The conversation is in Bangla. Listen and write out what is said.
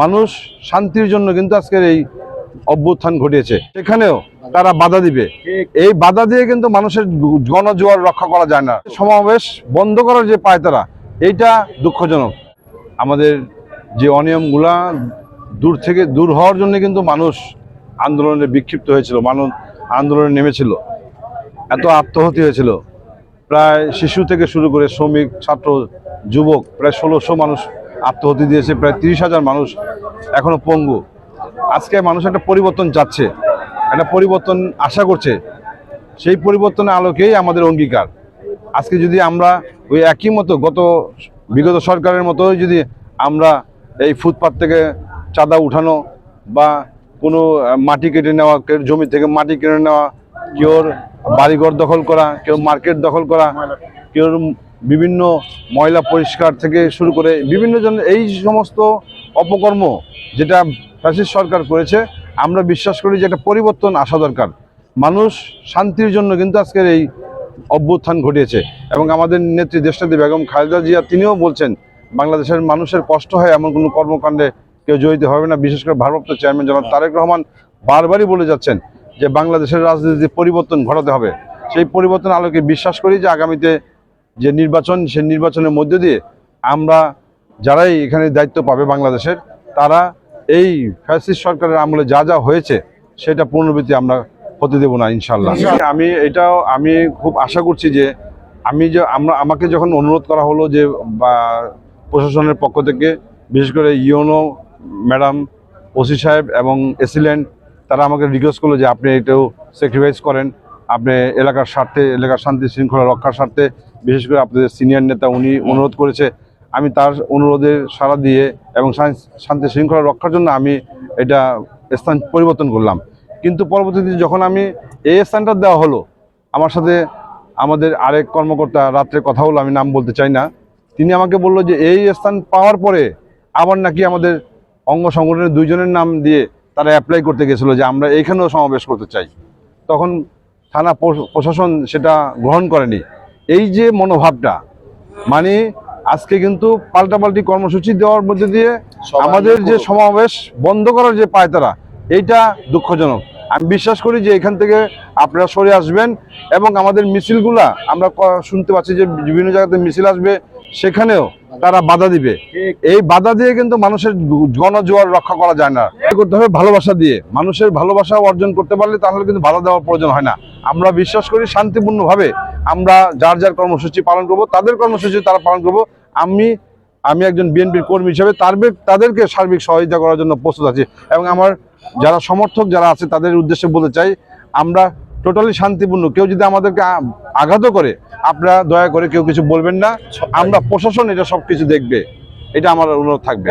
মানুষ শান্তির জন্য কিন্তু আজকের এই অভ্যুত্থান ঘটিয়েছে। সেখানেও তারা বাধা দিবে। এই বাধা দিয়ে কিন্তু মানুষের গণজোয়ার রক্ষা করা যায় না। সমাবেশ বন্ধ করার যে পায় তারা, এইটা দুঃখজনক। আমাদের যে অনিয়মগুলা দূর থেকে দূর হওয়ার জন্য কিন্তু মানুষ আন্দোলনে বিক্ষিপ্ত হয়েছিল, মানুষ আন্দোলনে নেমেছিল, এত আত্মহতি হয়েছিল। প্রায় শিশু থেকে শুরু করে শ্রমিক, ছাত্র, যুবক, প্রায় ষোলোশো মানুষ আত্মহতি দিয়েছে, প্রায় তিরিশ হাজার মানুষ এখনও পঙ্গু। আজকে মানুষ একটা পরিবর্তন চাচ্ছে, একটা পরিবর্তন আশা করছে। সেই পরিবর্তনের আলোকেই আমাদের অঙ্গীকার। আজকে যদি আমরা ওই একই মতো গত বিগত সরকারের মতোই যদি আমরা এই ফুটপাত থেকে চাঁদা উঠানো বা কোনো মাটি কেটে নেওয়া জমি থেকে মাটি কেটে নেওয়া, কেউর বাড়িঘর দখল করা, কেউ মার্কেট দখল করা কেউ বিভিন্ন ময়লা পরিষ্কার থেকে শুরু করে বিভিন্ন জন এই সমস্ত অপকর্ম যেটা ফ্যাসিস্ট সরকার করেছে, আমরা বিশ্বাস করি যে একটা পরিবর্তন আসা দরকার। মানুষ শান্তির জন্য কিন্তু আজকের এই অভ্যুত্থান ঘটিয়েছে এবং আমাদের নেত্রী দেশনেত্রী বেগম খালেদা জিয়া তিনিও বলছেন, বাংলাদেশের মানুষের কষ্ট হয় এমন কোনো কর্মকাণ্ডে কেউ জড়িত হবে না। বিশেষ করে ভারপ্রাপ্ত চেয়ারম্যান জনাব তারেক রহমান বারবারই বলে যাচ্ছেন যে বাংলাদেশের রাজনীতি পরিবর্তন ঘটাতে হবে। সেই পরিবর্তন আলোকে বিশ্বাস করি যে আগামীতে যে নির্বাচন সেই নির্বাচনের মধ্য দিয়ে আমরা যারাই এখানে দায়িত্ব পাবে বাংলাদেশের তারা এই ফ্যাসিস্ট সরকারের আমলে যা যা হয়েছে সেটা পুনরাবৃত্তি আমরা হতে দেবো না ইনশাল্লাহ আমি এটাও আমি খুব আশা করছি যে আমি যে আমরা আমাকে যখন অনুরোধ করা হলো যে বা প্রশাসনের পক্ষ থেকে বিশেষ করে ইউনো ম্যাডাম ওসি সাহেব এবং এসিল্যান্ড তারা আমাকে রিকোয়েস্ট করল যে আপনি এটাও স্যাক্রিফাইস করেন। আপনি এলাকার স্বার্থে এলাকার শান্তি শৃঙ্খলা রক্ষার স্বার্থে বিশেষ করে আপনাদের সিনিয়র নেতা উনি অনুরোধ করেছে আমি তার অনুরোধের সাড়া দিয়ে এবং শান- শান্তি শৃঙ্খলা রক্ষার জন্য আমি এটা স্থান পরিবর্তন করলাম। কিন্তু পরবর্তীতে যখন আমি এই স্থানটা দেওয়া হলো আমার সাথে আমাদের আরেক কর্মকর্তা রাত্রে কথা হলো আমি নাম বলতে চাই না তিনি আমাকে বলল যে এই স্থান পাওয়ার পরে আবার নাকি আমাদের অঙ্গ সংগঠনের দুইজনের নাম দিয়ে তারা অ্যাপ্লাই করতে গেছিল যে আমরা এইখানেও সমাবেশ করতে চাই। তখন থানা প্রশাসন সেটা গ্রহণ করেনি। এই যে মনোভাবটা মানে আজকে কিন্তু পাল্টাপাল্টি কর্মসূচি দেওয়ার মধ্যে দিয়ে আমাদের যে সমাবেশ বন্ধ করার যে পায় তারা এইটা দুঃখজনক। আমি বিশ্বাস করি যে এখান থেকে আপনারা সরে আসবেন এবং আমাদের মিছিলগুলা আমরা শুনতে পাচ্ছি যে বিভিন্ন জায়গাতে মিছিল আসবে সেখানেও তারা বাধা দিবে। এই বাধা দিয়ে কিন্তু মানুষের গণজোয়ার রক্ষা করা যায় না। করতে হবে ভালোবাসা দিয়ে। মানুষের ভালোবাসা অর্জন করতে পারলে তাহলে কিন্তু বাধা দেওয়ার প্রয়োজন হয় না। আমরা বিশ্বাস করি শান্তিপূর্ণভাবে আমরা যার যার কর্মসূচি পালন করব তাদের কর্মসূচি তারা পালন করব। আমি আমি একজন বিএনপির কর্মী হিসেবে তাদের তাদেরকে সার্বিক সহযোগিতা করার জন্য প্রস্তুত আছি এবং আমার যারা সমর্থক যারা আছে তাদের উদ্দেশ্যে বলতে চাই আমরা টোটালি শান্তিপূর্ণ। কেউ যদি আমাদেরকে আ- আঘাতও করে আপনারা দয়া করে কেউ কিছু বলবেন না। আমরা প্রশাসন এটা সব কিছু দেখবে। এটা আমার অনুরোধ থাকবে।